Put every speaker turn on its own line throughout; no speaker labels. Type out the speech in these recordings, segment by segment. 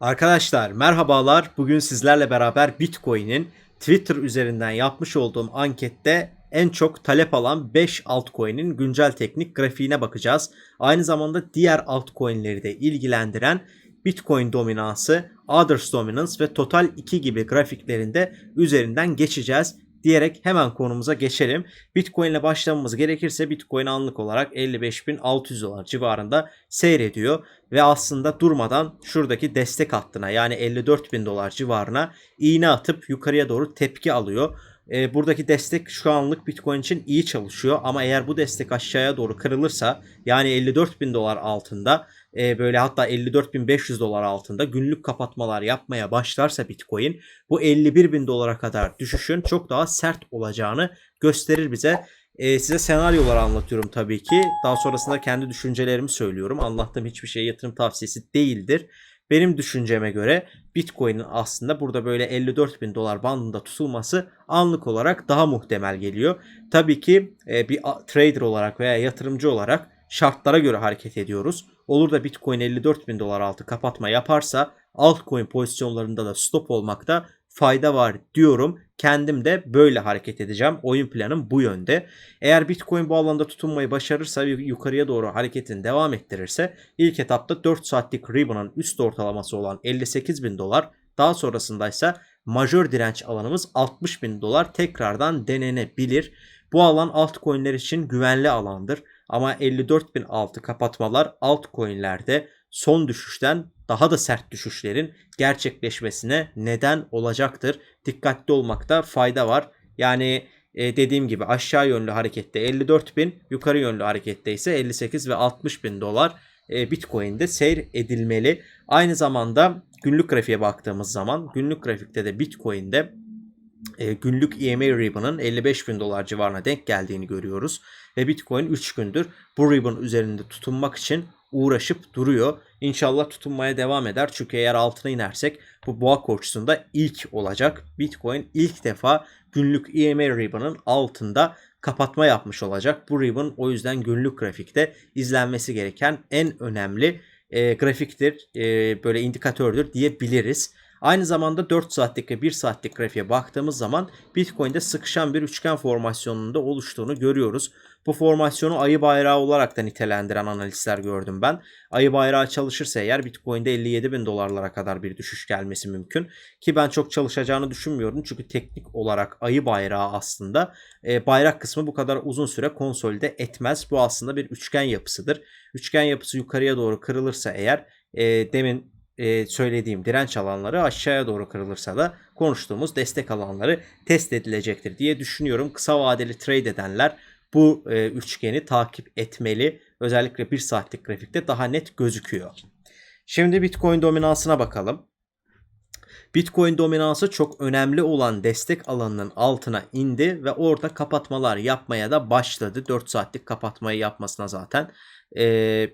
Arkadaşlar merhabalar. Bugün sizlerle beraber Bitcoin'in Twitter üzerinden yapmış olduğum ankette en çok talep alan 5 altcoin'in güncel teknik grafiğine bakacağız. Aynı zamanda diğer altcoin'leri de ilgilendiren Bitcoin dominansı, Others Dominance ve Total 2 gibi grafiklerinde üzerinden geçeceğiz diyerek hemen konumuza geçelim. Bitcoin ile başlamamız gerekirse Bitcoin anlık olarak 55.600 dolar civarında seyrediyor ve aslında durmadan şuradaki destek hattına yani 54.000 dolar civarına iğne atıp yukarıya doğru tepki alıyor. E, buradaki destek şu anlık Bitcoin için iyi çalışıyor ama eğer bu destek aşağıya doğru kırılırsa yani 54.000 dolar altında e, böyle hatta 54.500 dolar altında günlük kapatmalar yapmaya başlarsa Bitcoin bu 51.000 dolara kadar düşüşün çok daha sert olacağını gösterir bize. E, size senaryolar anlatıyorum tabii ki. Daha sonrasında kendi düşüncelerimi söylüyorum. Anlattığım hiçbir şey yatırım tavsiyesi değildir. Benim düşünceme göre Bitcoin'in aslında burada böyle 54 bin dolar bandında tutulması anlık olarak daha muhtemel geliyor. Tabii ki e, bir trader olarak veya yatırımcı olarak şartlara göre hareket ediyoruz. Olur da Bitcoin 54 bin dolar altı kapatma yaparsa altcoin pozisyonlarında da stop olmakta fayda var diyorum. Kendim de böyle hareket edeceğim. Oyun planım bu yönde. Eğer Bitcoin bu alanda tutunmayı başarırsa ve yukarıya doğru hareketini devam ettirirse ilk etapta 4 saatlik Ribbon'un üst ortalaması olan 58 bin dolar daha sonrasında ise majör direnç alanımız 60 bin dolar tekrardan denenebilir. Bu alan altcoin'ler için güvenli alandır. Ama 54 bin altı kapatmalar altcoin'lerde son düşüşten daha da sert düşüşlerin gerçekleşmesine neden olacaktır. Dikkatli olmakta fayda var. Yani e, dediğim gibi aşağı yönlü harekette 54 bin, yukarı yönlü harekette ise 58 ve 60 bin dolar e, Bitcoin'de seyir edilmeli. Aynı zamanda günlük grafiğe baktığımız zaman günlük grafikte de Bitcoin'de e, günlük EMA ribbon'ın 55 bin dolar civarına denk geldiğini görüyoruz. Ve Bitcoin 3 gündür bu ribbon üzerinde tutunmak için uğraşıp duruyor. İnşallah tutunmaya devam eder. Çünkü eğer altına inersek bu boğa koşusunda ilk olacak. Bitcoin ilk defa günlük EMA ribbon'ın altında kapatma yapmış olacak. Bu ribbon o yüzden günlük grafikte izlenmesi gereken en önemli e, grafiktir. E, böyle indikatördür diyebiliriz. Aynı zamanda 4 saatlik ve 1 saatlik grafiğe baktığımız zaman Bitcoin'de sıkışan bir üçgen formasyonunda oluştuğunu görüyoruz. Bu formasyonu ayı bayrağı olarak da nitelendiren analistler gördüm ben. Ayı bayrağı çalışırsa eğer Bitcoin'de 57 bin dolarlara kadar bir düşüş gelmesi mümkün. Ki ben çok çalışacağını düşünmüyorum. Çünkü teknik olarak ayı bayrağı aslında e, bayrak kısmı bu kadar uzun süre konsolide etmez. Bu aslında bir üçgen yapısıdır. Üçgen yapısı yukarıya doğru kırılırsa eğer e, demin e, söylediğim direnç alanları aşağıya doğru kırılırsa da konuştuğumuz destek alanları test edilecektir diye düşünüyorum. Kısa vadeli trade edenler bu e, üçgeni takip etmeli. Özellikle 1 saatlik grafikte daha net gözüküyor. Şimdi Bitcoin dominansına bakalım. Bitcoin dominansı çok önemli olan destek alanının altına indi ve orada kapatmalar yapmaya da başladı. 4 saatlik kapatmayı yapmasına zaten. Ee,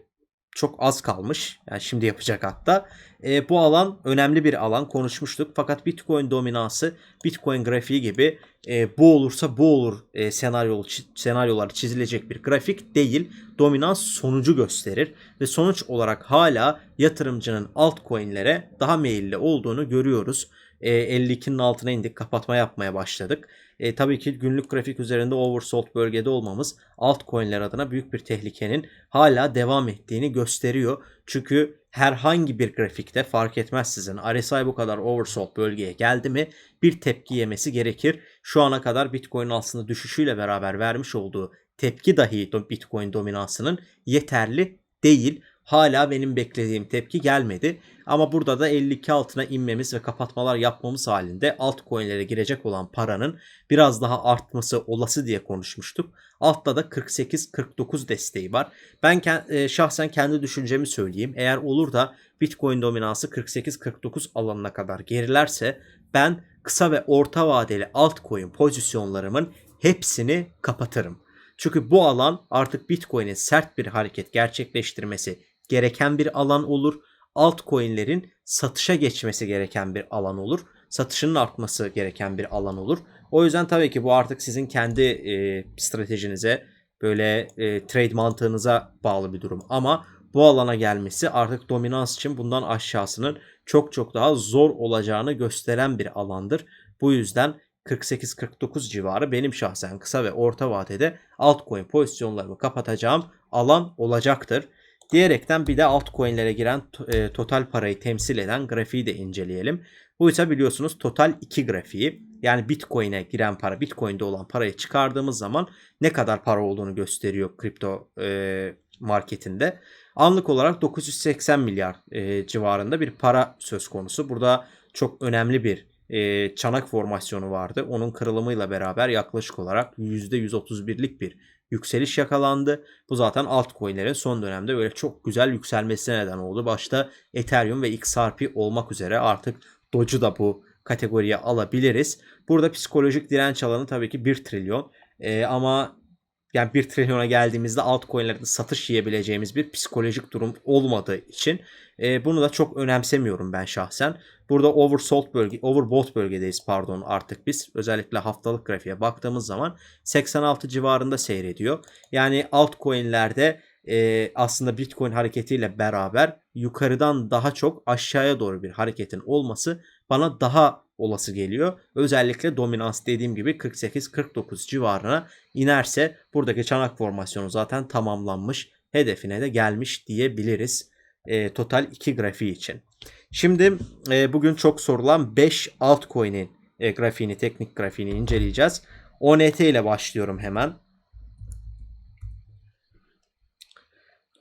çok az kalmış. Yani şimdi yapacak hatta. E, bu alan önemli bir alan konuşmuştuk. Fakat Bitcoin dominansı Bitcoin grafiği gibi e, bu olursa bu olur e, senaryo, senaryolar çizilecek bir grafik değil. Dominans sonucu gösterir ve sonuç olarak hala yatırımcının altcoin'lere daha meyilli olduğunu görüyoruz. E, 52'nin altına indik kapatma yapmaya başladık. E, tabii ki günlük grafik üzerinde oversold bölgede olmamız altcoin'ler adına büyük bir tehlikenin hala devam ettiğini gösteriyor. Çünkü herhangi bir grafikte fark etmez sizin RSI bu kadar oversold bölgeye geldi mi bir tepki yemesi gerekir. Şu ana kadar Bitcoin aslında düşüşüyle beraber vermiş olduğu tepki dahi Bitcoin dominansının yeterli değil. Hala benim beklediğim tepki gelmedi. Ama burada da 52 altına inmemiz ve kapatmalar yapmamız halinde altcoin'lere girecek olan paranın biraz daha artması olası diye konuşmuştuk. Altta da 48-49 desteği var. Ben e, şahsen kendi düşüncemi söyleyeyim. Eğer olur da Bitcoin dominansı 48-49 alanına kadar gerilerse ben kısa ve orta vadeli altcoin pozisyonlarımın hepsini kapatırım. Çünkü bu alan artık Bitcoin'in sert bir hareket gerçekleştirmesi gereken bir alan olur. Altcoin'lerin satışa geçmesi gereken bir alan olur. Satışının artması gereken bir alan olur. O yüzden tabii ki bu artık sizin kendi e, stratejinize, böyle e, trade mantığınıza bağlı bir durum. Ama bu alana gelmesi artık dominans için bundan aşağısının çok çok daha zor olacağını gösteren bir alandır. Bu yüzden 48-49 civarı benim şahsen kısa ve orta vadede altcoin pozisyonlarımı kapatacağım alan olacaktır. Diyerekten bir de altcoin'lere giren e, total parayı temsil eden grafiği de inceleyelim. Bu ise biliyorsunuz total 2 grafiği. Yani Bitcoin'e giren para, Bitcoin'de olan parayı çıkardığımız zaman ne kadar para olduğunu gösteriyor kripto e, marketinde. Anlık olarak 980 milyar e, civarında bir para söz konusu. Burada çok önemli bir e, çanak formasyonu vardı. Onun kırılımıyla beraber yaklaşık olarak %131'lik bir yükseliş yakalandı. Bu zaten altcoin'lerin son dönemde böyle çok güzel yükselmesine neden oldu. Başta Ethereum ve XRP olmak üzere artık Doge'u da bu kategoriye alabiliriz. Burada psikolojik direnç alanı tabii ki 1 trilyon. Ee, ama yani 1 trilyona geldiğimizde altcoin'lerde satış yiyebileceğimiz bir psikolojik durum olmadığı için e, bunu da çok önemsemiyorum ben şahsen. Burada oversold bölge, overbought bölgedeyiz pardon artık biz. Özellikle haftalık grafiğe baktığımız zaman 86 civarında seyrediyor. Yani altcoin'lerde e, aslında Bitcoin hareketiyle beraber yukarıdan daha çok aşağıya doğru bir hareketin olması bana daha olası geliyor. Özellikle dominans dediğim gibi 48-49 civarına inerse buradaki çanak formasyonu zaten tamamlanmış. Hedefine de gelmiş diyebiliriz. E, total 2 grafiği için. Şimdi e, bugün çok sorulan 5 altcoin'in e, grafiğini, teknik grafiğini inceleyeceğiz. ONT ile başlıyorum hemen.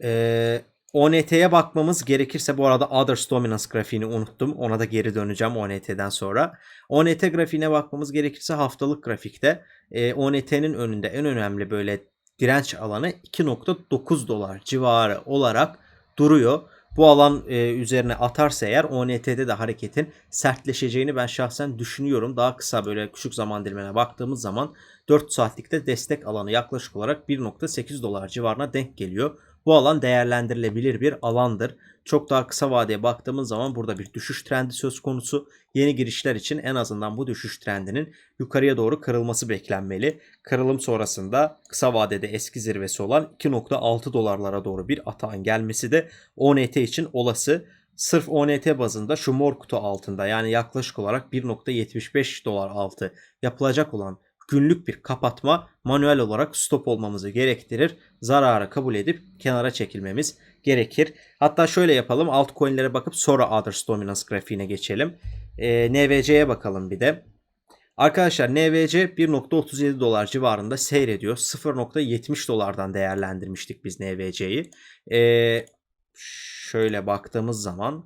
E, ONT'ye bakmamız gerekirse bu arada Others Dominance grafiğini unuttum. Ona da geri döneceğim ONT'den sonra. ONT grafiğine bakmamız gerekirse haftalık grafikte e, ONT'nin önünde en önemli böyle direnç alanı 2.9 dolar civarı olarak duruyor. Bu alan e, üzerine atarsa eğer ONT'de de hareketin sertleşeceğini ben şahsen düşünüyorum. Daha kısa böyle küçük zaman dilimine baktığımız zaman 4 saatlikte destek alanı yaklaşık olarak 1.8 dolar civarına denk geliyor. Bu alan değerlendirilebilir bir alandır. Çok daha kısa vadeye baktığımız zaman burada bir düşüş trendi söz konusu. Yeni girişler için en azından bu düşüş trendinin yukarıya doğru kırılması beklenmeli. Kırılım sonrasında kısa vadede eski zirvesi olan 2.6 dolarlara doğru bir atağın gelmesi de ONT için olası. Sırf ONT bazında şu mor kutu altında yani yaklaşık olarak 1.75 dolar altı yapılacak olan günlük bir kapatma manuel olarak stop olmamızı gerektirir. Zararı kabul edip kenara çekilmemiz gerekir. Hatta şöyle yapalım. Altcoin'lere bakıp sonra Others Dominance grafiğine geçelim. E, NVC'ye bakalım bir de. Arkadaşlar NVC 1.37 dolar civarında seyrediyor. 0.70 dolardan değerlendirmiştik biz NVC'yi. Ee, şöyle baktığımız zaman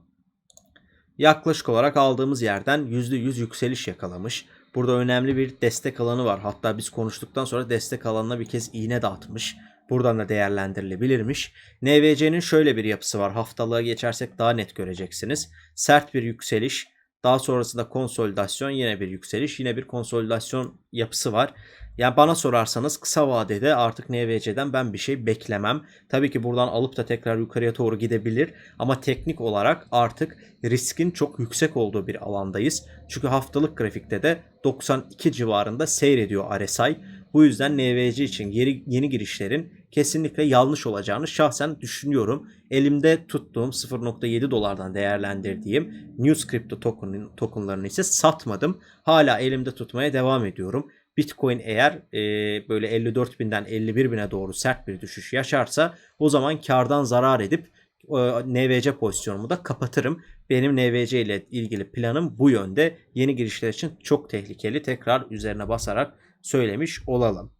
yaklaşık olarak aldığımız yerden %100 yükseliş yakalamış. Burada önemli bir destek alanı var. Hatta biz konuştuktan sonra destek alanına bir kez iğne de atmış. Buradan da değerlendirilebilirmiş. NVC'nin şöyle bir yapısı var. Haftalığa geçersek daha net göreceksiniz. Sert bir yükseliş. Daha sonrasında konsolidasyon yine bir yükseliş. Yine bir konsolidasyon yapısı var. Yani bana sorarsanız kısa vadede artık NVC'den ben bir şey beklemem. Tabii ki buradan alıp da tekrar yukarıya doğru gidebilir. Ama teknik olarak artık riskin çok yüksek olduğu bir alandayız. Çünkü haftalık grafikte de 92 civarında seyrediyor RSI. Bu yüzden NVC için yeni, yeni girişlerin kesinlikle yanlış olacağını şahsen düşünüyorum. Elimde tuttuğum 0.7 dolardan değerlendirdiğim News Crypto token, tokenlarını ise satmadım. Hala elimde tutmaya devam ediyorum. Bitcoin eğer e, böyle 54 binden 51 bine doğru sert bir düşüş yaşarsa o zaman kardan zarar edip e, NVC pozisyonumu da kapatırım. Benim NVC ile ilgili planım bu yönde. Yeni girişler için çok tehlikeli. Tekrar üzerine basarak söylemiş olalım.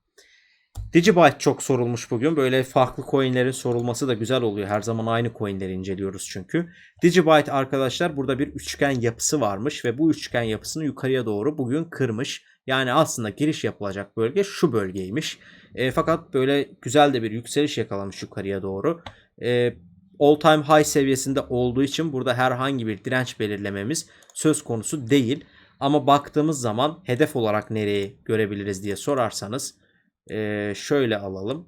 Digibyte çok sorulmuş bugün. Böyle farklı coinlerin sorulması da güzel oluyor. Her zaman aynı coinleri inceliyoruz çünkü. Digibyte arkadaşlar burada bir üçgen yapısı varmış ve bu üçgen yapısını yukarıya doğru bugün kırmış. Yani aslında giriş yapılacak bölge şu bölgeymiş. E, fakat böyle güzel de bir yükseliş yakalamış yukarıya doğru. E, all time high seviyesinde olduğu için burada herhangi bir direnç belirlememiz söz konusu değil. Ama baktığımız zaman hedef olarak nereyi görebiliriz diye sorarsanız e, şöyle alalım.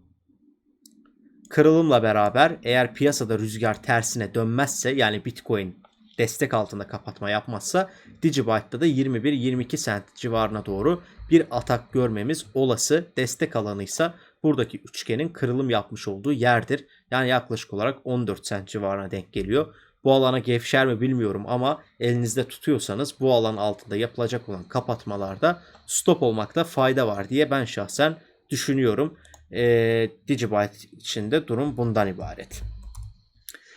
Kırılımla beraber eğer piyasada rüzgar tersine dönmezse yani Bitcoin destek altında kapatma yapmazsa Digibyte'da da 21-22 cent civarına doğru bir atak görmemiz olası. Destek alanıysa buradaki üçgenin kırılım yapmış olduğu yerdir. Yani yaklaşık olarak 14 cent civarına denk geliyor. Bu alana gevşer mi bilmiyorum ama elinizde tutuyorsanız bu alan altında yapılacak olan kapatmalarda stop olmakta fayda var diye ben şahsen düşünüyorum. Ee, Digibyte için durum bundan ibaret.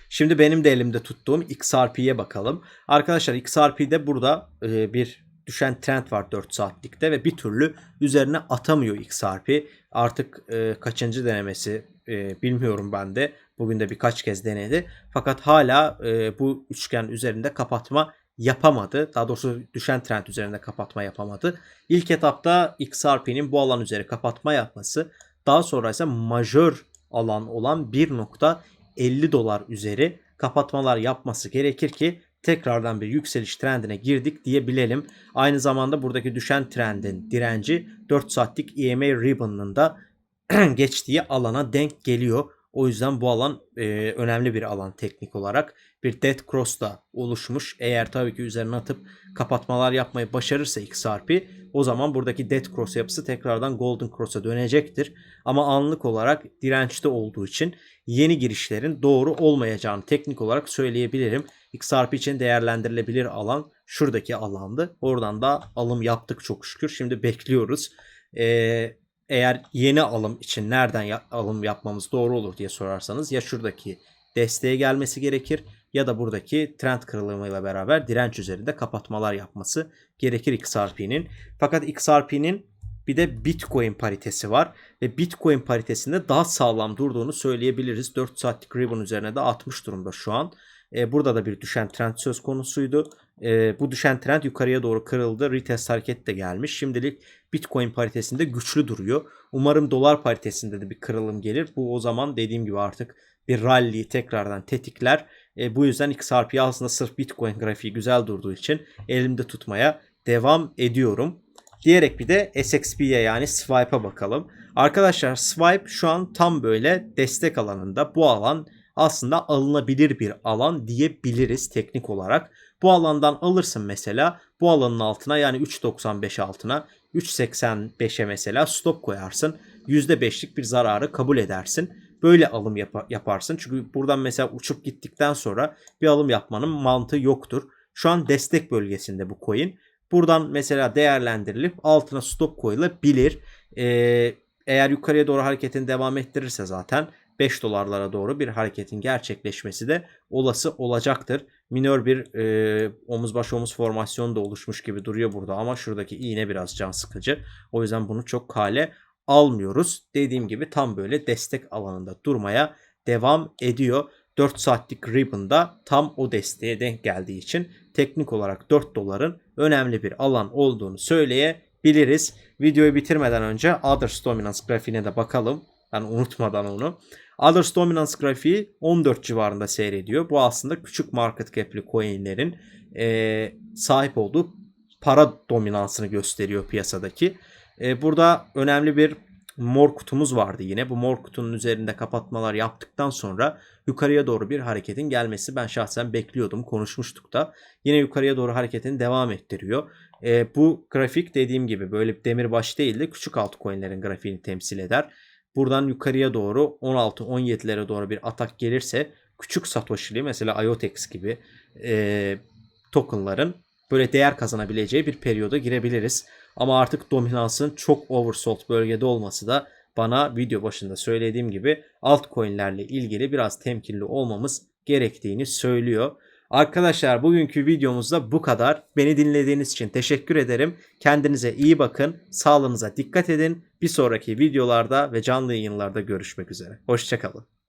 Şimdi benim de elimde tuttuğum XRP'ye bakalım. Arkadaşlar XRP'de burada e, bir düşen trend var 4 saatlikte ve bir türlü üzerine atamıyor XRP. Artık e, kaçıncı denemesi e, bilmiyorum ben de. Bugün de birkaç kez denedi. Fakat hala e, bu üçgen üzerinde kapatma yapamadı. Daha doğrusu düşen trend üzerinde kapatma yapamadı. İlk etapta XRP'nin bu alan üzeri kapatma yapması daha sonra ise majör alan olan 1.50 dolar üzeri kapatmalar yapması gerekir ki tekrardan bir yükseliş trendine girdik diyebilelim. Aynı zamanda buradaki düşen trendin direnci 4 saatlik EMA ribbon'ının da geçtiği alana denk geliyor. O yüzden bu alan e, önemli bir alan teknik olarak. Bir dead cross da oluşmuş. Eğer tabii ki üzerine atıp kapatmalar yapmayı başarırsa XRP o zaman buradaki dead cross yapısı tekrardan golden cross'a dönecektir. Ama anlık olarak dirençte olduğu için yeni girişlerin doğru olmayacağını teknik olarak söyleyebilirim. XRP için değerlendirilebilir alan şuradaki alandı. Oradan da alım yaptık çok şükür. Şimdi bekliyoruz. Ee, eğer yeni alım için nereden ya- alım yapmamız doğru olur diye sorarsanız ya şuradaki desteğe gelmesi gerekir ya da buradaki trend kırılımıyla beraber direnç üzerinde kapatmalar yapması gerekir XRP'nin. Fakat XRP'nin bir de Bitcoin paritesi var ve Bitcoin paritesinde daha sağlam durduğunu söyleyebiliriz. 4 saatlik ribbon üzerine de 60 durumda şu an. E, burada da bir düşen trend söz konusuydu. E, bu düşen trend yukarıya doğru kırıldı. Retest hareket de gelmiş. Şimdilik Bitcoin paritesinde güçlü duruyor. Umarım dolar paritesinde de bir kırılım gelir. Bu o zaman dediğim gibi artık bir rally tekrardan tetikler. E, bu yüzden XRP aslında sırf Bitcoin grafiği güzel durduğu için elimde tutmaya devam ediyorum. Diyerek bir de SXP'ye yani Swipe'a bakalım. Arkadaşlar Swipe şu an tam böyle destek alanında. Bu alan aslında alınabilir bir alan diyebiliriz teknik olarak. Bu alandan alırsın mesela bu alanın altına yani 3.95 altına 3.85'e mesela stop koyarsın. %5'lik bir zararı kabul edersin. Böyle alım yap- yaparsın. Çünkü buradan mesela uçup gittikten sonra bir alım yapmanın mantığı yoktur. Şu an destek bölgesinde bu coin. Buradan mesela değerlendirilip altına stop koyulabilir. Ee, eğer yukarıya doğru hareketini devam ettirirse zaten 5 dolarlara doğru bir hareketin gerçekleşmesi de olası olacaktır. Minör bir e, omuz baş omuz formasyonu da oluşmuş gibi duruyor burada ama şuradaki iğne biraz can sıkıcı. O yüzden bunu çok kale almıyoruz. Dediğim gibi tam böyle destek alanında durmaya devam ediyor. 4 saatlik ribbon'da tam o desteğe denk geldiği için teknik olarak 4 doların önemli bir alan olduğunu söyleyebiliriz. Videoyu bitirmeden önce Others Dominance grafiğine de bakalım. Yani unutmadan onu. Others Dominance grafiği 14 civarında seyrediyor. Bu aslında küçük market cap'li coinlerin e, sahip olduğu para dominansını gösteriyor piyasadaki. E, burada önemli bir mor kutumuz vardı yine. Bu mor kutunun üzerinde kapatmalar yaptıktan sonra yukarıya doğru bir hareketin gelmesi ben şahsen bekliyordum. Konuşmuştuk da. Yine yukarıya doğru hareketini devam ettiriyor. E, bu grafik dediğim gibi böyle demirbaş değil de küçük altcoin'lerin grafiğini temsil eder. Buradan yukarıya doğru 16-17'lere doğru bir atak gelirse küçük Satoshi'li mesela IOTEX gibi e, tokenların böyle değer kazanabileceği bir periyoda girebiliriz. Ama artık dominansın çok oversold bölgede olması da bana video başında söylediğim gibi altcoin'lerle ilgili biraz temkinli olmamız gerektiğini söylüyor. Arkadaşlar bugünkü videomuzda bu kadar. Beni dinlediğiniz için teşekkür ederim. Kendinize iyi bakın. Sağlığınıza dikkat edin. Bir sonraki videolarda ve canlı yayınlarda görüşmek üzere. Hoşçakalın.